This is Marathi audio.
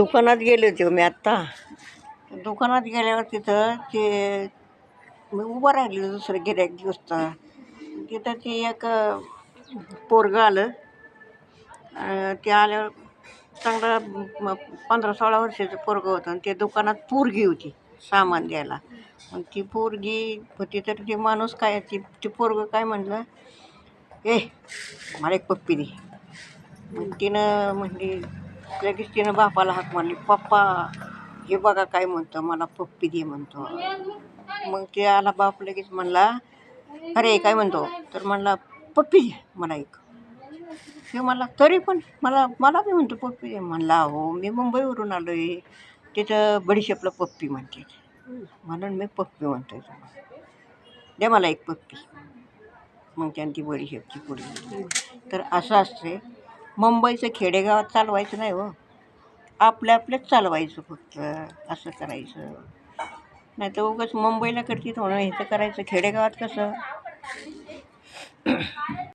दुकानात गेले होते मी आत्ता. दुकानात गेल्यावर तिथं ते मी उभं राहिले दुसरं गिऱ्हाईक दिवसता तिथं ते एक पोरगं आलं. ते आल्यावर चांगलं पंधरा सोळा वर्षाचं पोरगं होतं आणि ते दुकानात पोरगी होती सामान द्यायला. मग ती पोरगी होती तर ते माणूस काय ती ते पोरगं काय म्हणलं ए मला एक पप्पी दे. मग तिनं म्हणली लगेच तिनं बापाला हाक मारली पप्पा हे बघा काय म्हणतो मला पप्पी दे म्हणतो. मग ते आला बाप लगेच म्हणला अरे काय म्हणतो? तर म्हणला पप्पी दे मला एक. हे मला तरी पण मला मला बी म्हणतो पप्पी दे. म्हणला हो मी मुंबईवरून आलो आहे तिथं बडीशेपला पप्पी म्हणते. म्हणून मी पप्पी म्हणतो दे मला एक पप्पी. मग त्यानं ती बडीशेपची पुढे तर असं असते मुंबईचं खेडेगावात चालवायचं नाही हो. आपल्या आपल्याच चालवायचं फक्त असं करायचं. नाही तर उगाच मुंबईला करती थोडं हे तर करायचं खेडेगावात कसं?